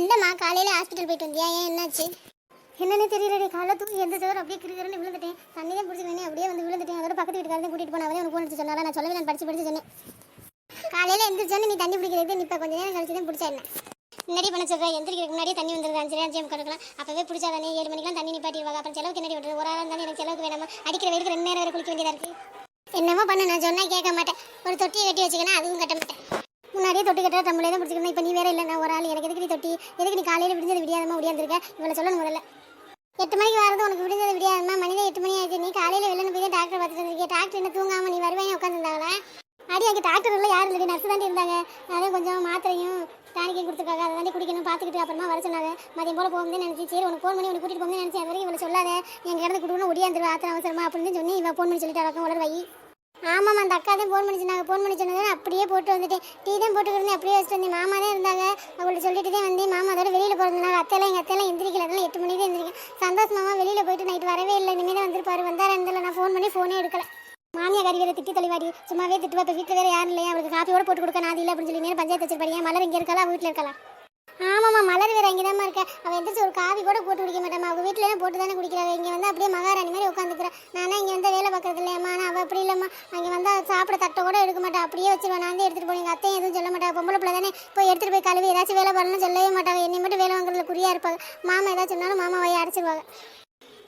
இல்லைம்மா காலையில் ஹாஸ்பிட்டல் போயிட்டு வந்தியா? ஏன் என்னாச்சு? என்னன்னு தெரியலடி. காலைல தூக்கி எந்த தவிர அப்படியே கிருக்கிறன்னு விழுந்துட்டேன். தண்ணி தான் பிடிச்சிக்கணும் அப்படியே வந்து விழுந்துட்டேன். அதோட பக்கத்து வீட்டுக்காரன் கூட்டிட்டு போனா அவரே உனக்கு ஃபோன் சொன்னால நான் சொல்லவே நான் படிச்சு படிச்சு சொன்னேன். காலையில் எந்திரிச்சோன்னு நீ தண்ணி பிடிக்கிறது நிப்ப கொஞ்ச நேரம் கழிச்சு தான் பிடிச்சா என்ன? முன்னாடி பண்ண சொல்கிறேன் எந்திரிக்கிறதுக்கு முன்னாடி தண்ணி வந்துருது. அஞ்சு அஞ்சு கொடுக்கலாம். அப்போவே பிடிச்சா தானே? ஏழு மணிக்கெலாம் தண்ணி நிப்பாட்டிடுவாங்க. அப்புறம் செலவுக்கு என்னடி விடுறது ஒரு ஆள் இருந்தாலும் எனக்கு செலவுக்கு வேணாமா? அடிக்கிற வெயிலுக்கு ரெண்டு நேரம் வேறு குளிக்க வேண்டியதாக இருக்குது என்னமோ பண்ண. நான் சொன்னால் கேட்க மாட்டேன். ஒரு தொட்டியை கட்டி வச்சுக்கணும் அதுவும் கட்ட மாட்டேன். முன்னாடியே தொட்டி கட்ட நம்மளே தான் பிடிச்சிக்கணும். இப்போ நீ வேற இல்லை. நான் ஒரு ஆள். எனக்கு எதுக்கு நீ தொட்டி? எதுக்கு நீ காலையில் விடிஞ்சது விடியாதமா விடியாந்துருக்க இவளை சொல்லணும் முதல்ல. எட்டு மணிக்கு வரது உனக்கு விடிஞ்சது விடியாதமா மணிதான் எட்டு மணி ஆயிடுச்சு. நீ காலையில் வெளில போய் டாக்டர் பார்த்துட்டு வந்திருக்கே டாக்டர் என்ன தூங்காம நீ வருவேன் உட்காந்துருந்தாங்களா அடி அங்கே டாக்டர் இல்லை யாரும் இல்லை நர்ஸ் தாண்டி இருந்தாங்க. அதான் கொஞ்சம் மாத்திரையும் டானிக்கையும் கொடுத்துருக்காங்க. அதை தாண்டி குடிக்கணும் பார்த்துக்கிட்டு அப்புறமா வர சொன்னாங்க. மதியம் போல போகும்போது நினச்சி சரி உனக்கு ஃபோன் பண்ணி உனக்கு கூட்டிட்டு போகும்போது நினச்சி அது வரைக்கும் இவ்வளோ சொல்லாத. எங்கள் இடத்துல கொடுக்கணும் ஒடியாந்துருவா ஆத்திரம் அவசரமா அப்படின்னு சொல்லி இவன் ஃபோன் பண்ணி சொல்லிட்டு வளர்க்க வளர் வை. ஆமாம்மா அந்த அக்கா தான் ஃபோன் பண்ணி சொன்னாங்க. ஃபோன் பண்ணி சொன்னது அப்படியே போட்டு வந்துட்டேன். டீ தான் போட்டுக்கிட்டு அப்படியே வச்சுட்டு வந்தேன். மாமா தான் இருந்தாங்க. அவங்கள்ட்ட சொல்லிட்டு தான் வந்தேன். மாமா அதோட வெளியில் போகிறதுனால அத்தையெல்லாம் எங்கள் அத்தையெல்லாம் எந்திரிக்கல. அதெல்லாம் எட்டு மணிக்கு தான் எந்திரிக்கேன். சந்தோஷ் மாமா வெளியில் போயிட்டு நைட் வரவே இல்லை. இனிமேல் தான் வந்திருப்பாரு. வந்தார் இருந்தாலும் நான் ஃபோன் பண்ணி ஃபோனே எடுக்கல. மாமியா கறி திட்டி தெளிவாடி சும்மாவே திட்டு பார்த்து வீட்டில் வேறு யாரும் இல்லையா? அவளுக்கு காப்பியோட போட்டு கொடுக்க நான் இல்லை அப்படின்னு சொல்லி நேரம் பஞ்சாயத்து வச்சிருப்பாரு. மலர் இங்கே இருக்கலாம் வீட்டில் இருக்கலாம் ஆமாம்மா மலர் வேற இங்கே தான் இருக்கா. அவள் எந்திரிச்சு ஒரு காவி கூட போட்டு குடிக்க மாட்டாமா அவங்க வீட்டில் போட்டு தானே குடிக்கிறாங்க. இங்கே வந்து அப்படியே மகாராணி மாதிரி உட்காந்துக்கிறேன் நான் இங்கே வந்து வேலை பார்க்கறது இல்லையம்மா. ஆனால் அவள் அப்படி இல்லைம்மா. அங்கே வந்து சாப்பிட தட்டை கூட எடுக்க மாட்டா. அப்படியே வச்சிருவேன் நான் வந்து எடுத்துகிட்டு போய் எங்கள் அத்தையும் எதுவும் சொல்ல மாட்டா. பொம்பளை பிள்ளை தானே. போய் எடுத்துகிட்டு போய் கழுவி ஏதாச்சும் வேலை பண்ணணும்னு சொல்லவே மாட்டாங்க என்னை மட்டும் வேலை வாங்குறதுல குறியாக இருப்பாங்க மாமா ஏதாச்சும் சொன்னாலும் மாமா வாயை அடைச்சிருவாங்க.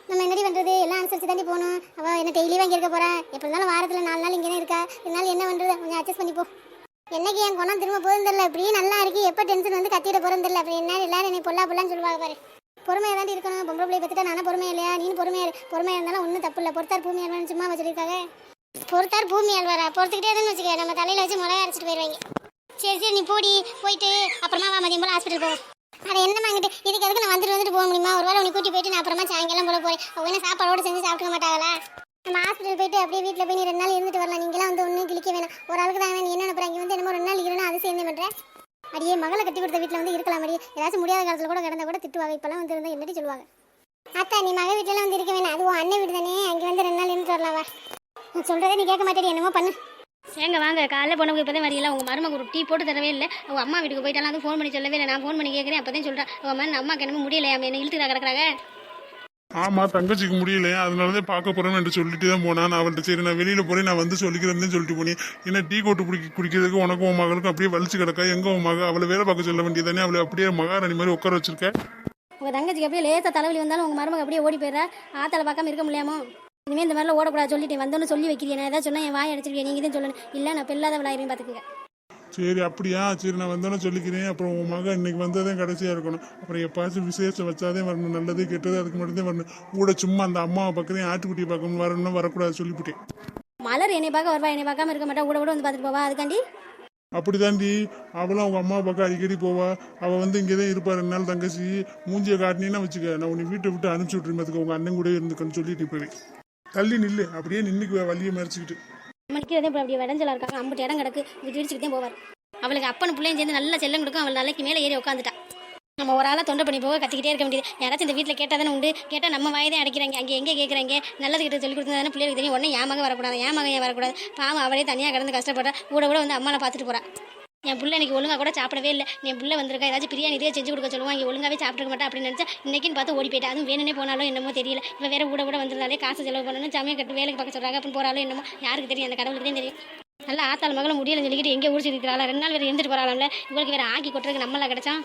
நம்ம என்னடி பண்ணுறது எல்லாம் அனுசரிச்சு தாண்டி போகணும். அவள் என்ன டெய்லி வாங்கி இருக்க போறா. எப்படி இருந்தாலும் வாரத்தில் நாலு நாள் இங்கே தான் இருக்கா இருந்தாலும் என்ன பண்ணுறது கொஞ்சம் அட்ஜஸ்ட் பண்ணி போ என்னைக்கு என் குணம் திரும்ப போதும் தெரியல. இப்படியே நல்லா இருக்கு. எப்போ டென்ஷன் வந்து கத்திட போகிறோம் தெரியல. அப்படி என்ன எல்லாரும் என்னை பொல்லா பொல்லான்னு சொல்லுவாங்க பாரு. பொறுமையாக தான் இருக்கணும். பொம்பளை பிள்ளை பற்றிட்டா நானும் பொறுமையா இல்லையா? நீ பொறுமையா பொறுமையாக இருந்தாலும் ஒன்றும் தப்பு இல்லை. பொறுத்தார் பூமி ஆழ்வான்னு சும்மா வச்சிருக்காங்க பொறுத்தார் பூமி அல்வாரா? பொறுத்துக்கிட்டே தான் வச்சுக்க. நம்ம தலையில் வச்சு முளைய அரைச்சிட்டு போயிடுவாங்க சரி சரி நீ போடி. போயிட்டு அப்புறமா வா மதியம் போல ஹாஸ்பிட்டல் போ. அட என்ன வாங்கிட்டு இதுக்கு எதுக்கு நான் வந்துட்டு வந்துட்டு போக முடியுமா? ஒரு வேளை உனக்கு கூட்டி போயிட்டு நான் அப்புறமா சாயங்காலம் போல போறேன். அவங்க என்ன சாப்பாடோடு செஞ்சு சாப்பிட்டுக்க மாட்டாங்களா? நம்ம ஹாஸ்பிட்டல் போயிட்டு அப்படியே வீட்டில் போய் நீ ரெண்டு நாள் இருந்துட்டு வரலாம். நீங்களாம் வந்து ஒன்றும் கிளிக்க வேணாம். ஒரு ஆளுக்கு தான் நீ என்ன நினைப்பற? இங்கே வந்து என்னமோ ரெண்டு நாள் இருக்கணும் அது சேர்ந்து பண்ணுறேன் அடியே மகளை கட்டி கொடுத்த வீட்டில் வந்து இருக்கலாம் அடியே. ஏதாச்சும் முடியாத காலத்தில் கூட கிடந்தா கூட திட்டுவாங்க. இப்போலாம் வந்து இருந்தால் என்னடி சொல்லுவாங்க? அத்தா நீ மக வீட்டிலலாம் வந்து இருக்க வேணாம். அது உன் அண்ணன் வீடு தானே. அங்கே வந்து ரெண்டு நாள் இருந்துட்டு வரலாம். வா. நான் சொல்கிறதே நீ கேட்க மாட்டேடி. என்னமோ பண்ணு. ஏங்க வாங்க. காலைல போனவங்க இப்போ தான் வரீங்களா உங்கள் மருமக ஒரு டீ போட்டு தரவே இல்லை. உங்கள் அம்மா வீட்டுக்கு போயிட்டாலும் அது ஃபோன் பண்ணி சொல்லவே இல்லை. நான் ஃபோன் பண்ணி கேட்குறேன். அப்போ தான் சொல்கிறேன் உங்கள் அம்மா அம்மாக்கு என்னமோ முடியலையா என்ன இழுத்துக்கிறா கிடக்குறாங்க? ஆமா தங்கச்சிக்கு முடியலையா அதனால தான் பார்க்க போறேன் என்று சொல்லிட்டு தான் போனான் நான் அவள்கிட்ட சரி நான் வெளியில போறேன் நான் வந்து சொல்லிக்கிறேன்னு சொல்லிட்டு போனேன். ஏன்னா டீ கோட்டு குடிக்க குடிக்கிறதுக்கு உனக்கும் உன் மகளுக்கும் அப்படியே வலிச்சு கிடக்கா? எங்க உன் மக? அவளை வேலை பார்க்க சொல்ல வேண்டியதானே அவளை அப்படியே மகாராணி மாதிரி உட்கார வச்சிருக்க? உங்க தங்கச்சிக்கு அப்படியே லேசா தலைவலி வந்தாலும் உங்க மருமக அப்படியே ஓடி போயிடுறா. ஆத்தால பார்க்காம இருக்க முடியாமோ? இனிமே இந்த மாதிரிலாம் ஓடக்கூடாது சொல்லிட்டேன். வந்தோன்னு சொல்லி வைக்கிறீங்க நான் ஏதாவது சொன்னா என் வாய் அடிச்சிருக்கேன் நீங்க தான் சொல்லணும். இல்லை நான் பெல்லாத விளையாடுறேன் பார்த்துக்குங்க சரி அப்படியா? சரி நான் வந்தோன்னு சொல்லிக்கிறேன். அப்புறம் உன் மகன் இன்னைக்கு வந்ததே கடைசியா இருக்கணும். அப்புறம் எப்பாச்சும் விசேஷம் வச்சாதே வரணும். நல்லது கெட்டது அதுக்கு மட்டும்தான் வரணும். கூட சும்மா அந்த அம்மாவை பக்கத்தையும் ஆட்டுக்குட்டியை பார்க்கணும் வரணும் வரக்கூடாது சொல்லிவிட்டேன். மலர் என்னை பார்க்க வருவா என்னை பார்க்காம இருக்க மாட்டா. கூட கூட வந்து பார்த்துட்டு போவா. அதுக்காண்டி? அப்படிதாண்டி. அவளும் அவங்க அம்மா பக்கம் அடிக்கடி போவா. அவ வந்து இங்கே தான் இருப்பா ரெண்டு நாள் தங்கச்சி. மூஞ்சியை காட்டினீன்னா வச்சுக்க நான் உன்னை வீட்டை விட்டு அனுப்பிச்சு விட்டுருமத்துக்கு உங்க அண்ணன் கூட இருந்துக்கன்னு சொல்லிட்டு இப்பவே தள்ளி நில்லு. அப்படியே நின்னுக்குவா வழியை மறைச்சிக்கிட்டு. மணிக்கிறதே இப்போ அப்படியே விடஞ்சலா இருக்காங்க. அம்பிட்டு இடம் கிடக்கு. இப்படி இடிச்சுக்கிட்டே போவார். அவளுக்கு அப்பன் பிள்ளையும் சேர்ந்து நல்லா செல்லம் கொடுக்கும். அவள் நாளைக்கு மேலே ஏறி உட்காந்துட்டா நம்ம ஒரு ஆளாக தொண்டை பண்ணி போக கத்திக்கிட்டே இருக்க முடியாது யாராச்சும் இந்த வீட்டில் கேட்டால் தானே உண்டு. கேட்டால் நம்ம வாயதே அடைக்கிறாங்க. அங்கே எங்கே கேட்குறாங்க நல்லது கிட்ட சொல்லி கொடுத்தா தானே பிள்ளைகளுக்கு தெரியும். உடனே ஏமாக வரக்கூடாது. ஏமாக ஏன் வரக்கூடாது? பாவம் அவளே தனியாக கிடந்து கஷ்டப்படுறா கூட கூட வந்து அம்மாவை பார்த்துட்டு போகிறா என் பிள்ளை இன்னைக்கு ஒழுங்காக கூட சாப்பிடவே இல்லை. என் பிள்ளை வந்திருக்கா ஏதாச்சும் பிரியாணி இதே செஞ்சு கொடுக்க சொல்லுவாங்க இங்கே ஒழுங்காவே சாப்பிட்டுக்க மாட்டா அப்படின்னு நினச்சா இன்னைக்குன்னு பார்த்து ஓடி போயிட்டா. அதுவும் வேணும்னே போனாலும் என்னமோ தெரியல. இப்போ வேற கூட கூட வந்திருந்தாலே காசு செலவு பண்ணணும். சமயம் கட்டு வேலைக்கு பார்க்க சொல்கிறாங்க அப்படின்னு போகிறாலும் என்னமோ யாருக்கு தெரியும் அந்த கடவுளுக்கு தான் தெரியும். நல்லா ஆத்தாள் மகளும் முடியலன்னு சொல்லிக்கிட்டு எங்கே ஊர் இருக்கிறாளா ரெண்டு நாள் வேறு இருந்துட்டு போறாளாம்ல. இவளுக்கு வேறு ஆக்கி கொட்டுறதுக்கு நம்மளா கிடைச்சான்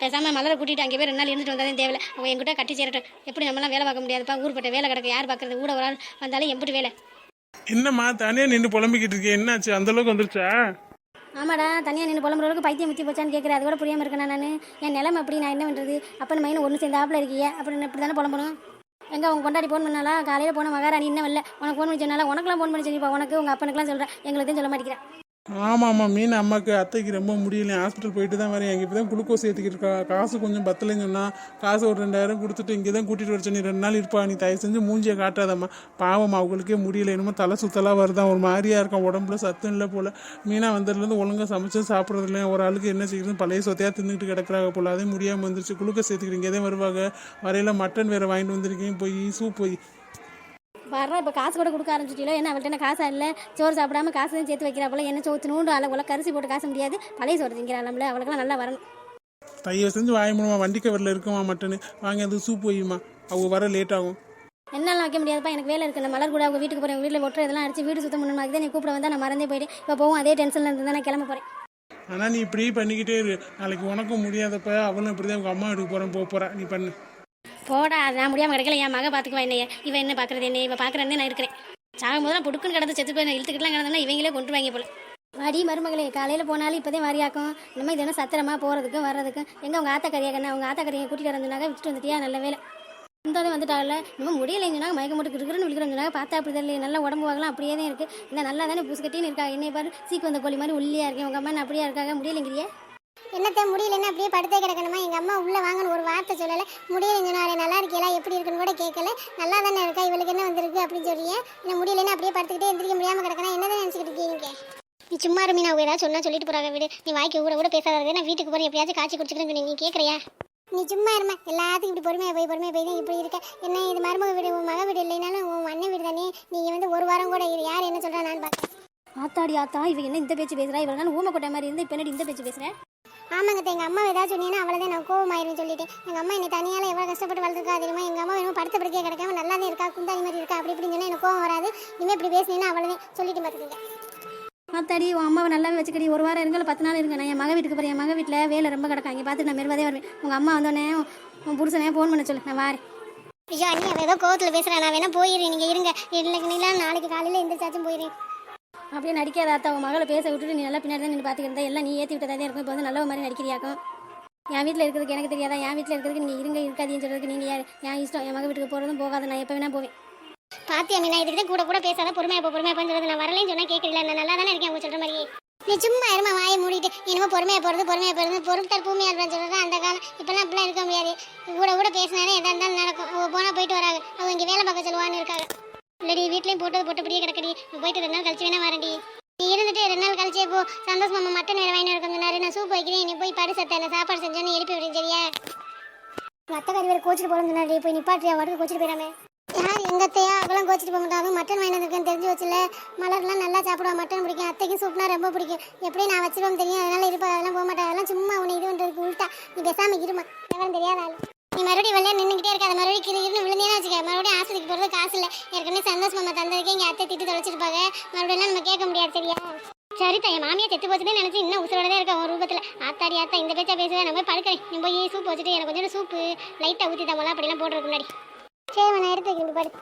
பேசாமல் மலரை கூட்டிட்டு அங்கே போய் ரெண்டு நாள் இருந்துட்டு வந்தாலும் தேவையில்ல அவங்க எங்கிட்ட கட்டி சேரட்டும். எப்படி நம்மளாம் வேலை பார்க்க முடியாதுப்பா? ஊர்பட்ட வேலை கிடக்கு. யார் பார்க்குறது? கூட ஒரு ஆள் வந்தாலும் எம்பிட்டு வேலை. என்னம்மா தானே நின்று புலம்பிக்கிட்டு இருக்கேன் என்னாச்சு? அந்தளவுக்கு வந்துருச்சா? ஆமாடா தனியாக நின்று புலம்புற அளவுக்கு பைத்தியம் முத்தி போச்சான்னு கேட்குறேன் அது கூட புரியாமல் இருக்கேன் நான்? என் நிலம அப்படி நான் என்ன பண்ணுறது அப்பன் மையனை ஒன்று சேர்ந்து ஆப்பில் இருக்கீங்க அப்புறம் இப்படி தானே புலம்பணும்? எங்க உங்க கொண்டாடி ஃபோன் பண்ணாலா காலையில் போன மகாராணி இன்னும் இல்லை உனக்கு ஃபோன் பண்ணி சொன்னால உனக்குலாம் ஃபோன் பண்ணி சொல்லிப்பா உனக்கு உங்கள் அப்பனுக்குலாம் சொல்கிறேன் எங்களுக்கு சொல்ல மாட்டேங்கிறேன் ஆமாம் ஆமாம் மீன் அம்மாக்கு அத்தைக்கு ரொம்ப முடியல. ஹாஸ்பிட்டல் போயிட்டு தான் வரேன். எங்கள் இப்போ தான் குளுக்கோஸ் ஏற்றிக்கிட்டு இருக்கா? காசு கொஞ்சம் பத்தலைன்னு சொன்னால் காசு ஒரு ரெண்டாயிரம் கொடுத்துட்டு இங்கே தான் கூட்டிகிட்டு வர சொன்னி ரெண்டு நாள் இருப்பா. நீ தயவு செஞ்சு மூஞ்சியை காட்டாதம்மா. பாவம் அவங்களுக்கே முடியல. என்னமோ தலை சுத்தலாக வருதான் ஒரு மாதிரியாக இருக்கான். உடம்புல சத்தம் இல்லை போல். மீனாக வந்ததுலேருந்து ஒழுங்காக சமைச்சு சாப்பிட்றது இல்லை. ஒரு ஆளுக்கு என்ன செய்யுது பழைய சொத்தையாக தின்னுட்டு கிடக்குறாங்க போல். அதே முடியாமல் வந்துருச்சு. குளுக்கோஸ் ஏற்றிக்கிட்டு இங்கே தான் வருவாங்க. வரையில மட்டன் வேறு வாங்கிட்டு வந்திருக்கீங்க போய் சூப் போய். வர்றா இப்போ காசு கூட கொடுக்க ஆரம்பிச்சிட்டீங்களோ? என்ன அவள்கிட்ட காசா இல்லை? சோறு சாப்பிடாம காசு தான் சேர்த்து வைக்கிறா போல? என்ன சோத்து நூண்டு அளவு கரிசி போட்டு காசு முடியாது. பழைய சோறு திங்கிறாளம்ல அவளுக்குலாம் நல்லா வரணும். தயவு செஞ்சு வாய மூலமா வண்டி கவரில் இருக்குமா மட்டனு. வாங்கி அது சூப் வையுமா அவங்க வர லேட் ஆகும். என்னால வைக்க முடியாதுப்பா எனக்கு வேலை இருக்கு. நான் மலர் கூட அவங்க வீட்டுக்கு போகிறேன் வீட்டில் ஒட்டுற இதெல்லாம் அடிச்சு வீடு சுத்தம் பண்ணணும் அதுதான் நீ கூப்பிட வந்தா நான் மறந்தே போயிட்டு இப்போ போகும் அதே டென்ஷனில் இருந்து நான் கிளம்ப போகிறேன் ஆனால் நீ இப்படி பண்ணிக்கிட்டே இரு. நாளைக்கு உனக்கும் முடியாதப்ப அவளும் இப்படி தான் உங்கள் அம்மா வீட்டுக்கு போகிறேன் போக போகிறா நீ பண்ணு. போடா நான் முடியாமல் கிடைக்கல. என் மக பார்த்துக்குவா என்னைய. இவன் என்ன பார்க்குறது என்ன இவன் பார்க்குறேன்னு நான் இருக்கிறேன். சாகும் போது புடுக்குன்னு கிடந்து செத்து போய் நான் இழுத்துக்கிட்டுலாம் கிடந்தா இவங்களே கொண்டு வாங்க போல. வாடி மருமகளே காலையில் போனாலும் இப்போதே வாரியாக்கும் நம்ம இது என்ன சத்திரமாக போகிறதுக்கும் வர்றதுக்கும்? எங்கே உங்கள் ஆத்தா கறியா கண்ணா? உங்கள் ஆத்தா கறியை கூட்டிகிட்டு வரதுனாக்க விட்டுட்டு வந்துட்டியா? நல்ல வேலை இந்த வந்துட்டாங்கல்ல இன்னும் முடியலைங்க மயக்கம் மயக்க மட்டும் இருக்கிறன்னு விழிக்கிறோம் பார்த்தா அப்படி தெரியல நல்லா உடம்பு வாங்கலாம் அப்படியே தான் இருக்குது இந்த நல்லா தானே பூசுக்கட்டின்னு இருக்கா? என்னை பாரு சீக்கு வந்த கோழி மாதிரி ஒல்லியாக இருக்கேன். உங்கள் அம்மா அப்படியே இருக்காங்க? முடியலைங்கிறியே. என்னத்த முடியலன்னு அப்படியே படுத்தே கிடக்கணுமா? எங்கள் அம்மா உள்ளே வாங்கன்னு ஒரு வார்த்தை சொல்லலை. முடியலைங்க நாளே நல்லா இருக்கீங்களா எப்படி இருக்குன்னு கூட கேட்கல நல்லா தானே இருக்கா? இவளுக்கு என்ன வந்திருக்கு அப்படின்னு சொல்லியே என்ன முடியலைன்னு அப்படியே படுத்துக்கிட்டே எந்திரிக்க முடியாமல் கிடக்கணும் என்ன தான் நினச்சிக்கிட்டு இருக்கீங்க? நீ சும்மா இருமி நான் ஏதாவது சொன்னால் சொல்லிட்டு போகிறாங்க வீடு. நீ வாய்க்கு ஊற கூட பேசாத. நான் வீட்டுக்கு போகிறேன் எப்படியாச்சும் காய்ச்சி குடிச்சுக்கிறேன்னு நீ கேட்குறியா நீ சும்மா இருமா. எல்லாத்துக்கும் இப்படி பொறுமையாக போய் பொறுமையாக போய் தான் இப்படி இருக்க. என்ன இது மருமக வீடு உன் மக வீடு இல்லைனாலும் உன் அண்ணன் வீடு தானே. நீங்கள் வந்து ஒரு வாரம் கூட யார் என்ன சொல்கிறா நான் பார்க்குறேன் ஆத்தாடி ஆத்தா இவங்க என்ன இந்த பேச்சு பேசுகிறா இவ்வளோ நாள் ஊமை கொட்டை மாதிரி இருந்து இப்போ என்னடி இந்த பேச்சு பேசுகிறேன் ஆமாங்க எங்கள் அம்மா ஏதாவது சொன்னீங்கன்னா அவ்வளோதான் நான் கோவமாயிருன்னு சொல்லிட்டேன் எங்கள் அம்மா என்னை தனியால் எவ்வளோ கஷ்டப்பட்டு வளர்த்துருக்கா தெரியுமா? எங்கள் அம்மா வேணும் படுத்த படுக்கையே கிடக்காம நல்லா தான் இருக்கா குந்தாடி மாதிரி இருக்கா அப்படி இப்படின்னு சொன்னால் எனக்கு கோவம் வராது. இனிமேல் இப்படி பேசினீங்கன்னா அவ்வளோதான் சொல்லிட்டு பார்த்துக்கங்க ஆத்தாடி உன் அம்மாவை நல்லாவே வச்சுக்கடி. ஒரு வாரம் இருங்கல பத்து நாள் இருங்க. நான் என் மக வீட்டுக்கு போகிறேன் என் மக வீட்டில் வேலை ரொம்ப கிடக்கா இங்கே பார்த்து நான் மெருவதே வருவேன். உங்கள் அம்மா வந்தோடனே உன் புருஷனே ஃபோன் பண்ண சொல்லு. நான் வாரேன். ஐயோ அண்ணி அவ ஏதோ கோவத்தில் பேசுகிறேன் நான் வேணா போயிடுறேன். நீங்கள் இருங்க. நீங்களா நாளைக்கு காலையில் எந்திரிச்சாச்சும் போயிடுறேன். அப்படியே நடிக்காத ஆத்தா உன் மகளை பேச விட்டுட்டு நீ நல்லா பின்னாடி தான் நின்று பார்த்துக்கிட்டு எல்லாம் நீ ஏற்றி விட்டதாக தான் இருக்கும் இப்போ வந்து நல்ல மாதிரி நடிக்கிறியாக்கும். என் வீட்டில் இருக்கிறதுக்கு எனக்கு தெரியாதா? என் வீட்டில் இருக்கிறதுக்கு நீங்கள் இருங்க இருக்காதீங்கன்னு சொல்கிறதுக்கு நீங்கள் யார்? என் இஷ்டம். என் மக வீட்டுக்கு போகிறதும் போகாத. நான் எப்போ வேணா போவேன். பாத்தியா மீனா? இதுக்கு கூட கூட பேசாத. பொறுமையா போ பொறுமையா போன்னு நான் வரலன்னு சொன்னா கேட்கல நான் நல்லா தானே இருக்கேன் அவங்க சொல்ற மாதிரி நீ சும்மா இருமா வாயை மூடிட்டு. இனிமே பொறுமையா போறது பொறுமையா போறது. பொருட்கள் பூமியா இருப்பான்னு சொல்றது அந்த காலம். இப்பெல்லாம் அப்படிலாம் இருக்க முடியாது. கூட கூட பேசினாலே எதா இருந்தாலும் நடக்கும். அவங்க போனா போயிட்டு வராங்க. அவங்க இங்க வேலை பார்க்க சொல்லுவான்னு இருக்காங்க. இல்லடி வீட்லயும் போட்டது போட்டபடியே கிடக்கடி. போயிட்டு ரெண்டு நாள் கழிச்சு வேணா வர நாள் கழிச்சே போ சந்தோஷ் மாமா மட்டன் வேலை வாங்கி சொன்னாரு. நான் சூப் வைக்கிறேன். நீ போய் படு சத்த. சாப்பாடு செஞ்சோன்னு எழுப்பி விடுறேன் சரியா? அத்தை கறி வேறு கோச்சிட்டு போகணும்னு போய் நிப்பாட்டியா வரது கோச்சிட்டு போயிடாமே. யார் எங்க அத்தையா? கோச்சிட்டு போக மாட்டாங்க மட்டன் வாங்கி வந்திருக்கேன்னு தெரிஞ்சு வச்சுல மலர்லாம் நல்லா சாப்பிடுவா. மட்டன் பிடிக்கும். அத்தைக்கும் சூப்னா ரொம்ப பிடிக்கும். எப்படி நான் வச்சிருவோம் தெரியும். அதனால இருப்பா. அதெல்லாம் போக மாட்டேன் அதெல்லாம் சும்மா உன்னை இது பண்ணுறதுக்கு உள்ட்டா நீ பேசாம இருமா. எவரும் தெரியாத ஆளு. நீ மறுபடியும் வெளியே நின்றுக்கிட்டே இருக்காத. மறுபடியும் கிரு கிருன்னு விழுந்தேன்னு வச்சுக்க. மறுபடியும் ஆஸ்பத்திரிக்கு போகிறது காசு இல்லை. ஏற்கனவே சந்தோஷ் மாமா தந்ததுக்கு எங்கள் அத்தை திட்டு தொலைச்சிருப்பாங்க. மறுபடியும் நம்ம கேட்க முடியாது சரியா? சரிதா என் மாமியா செத்து போச்சுன்னு நினச்சி இன்னும் உசுரோட தான் இருக்கா உன் ரூபத்தில்? ஆத்தாடி ஆத்தா இந்த பேச்சா பேசுவேன் நான் போய் படுக்கிறேன். நீ போய் சூப் வச்சுட்டு எனக்கு கொஞ்சம் சூப்பு லைட்டாக ஊற்றி தான் அப்படிலாம் போடுறதுக்கு முன்னாடி. சரி நான் எடுத்து வைக்கிறேன்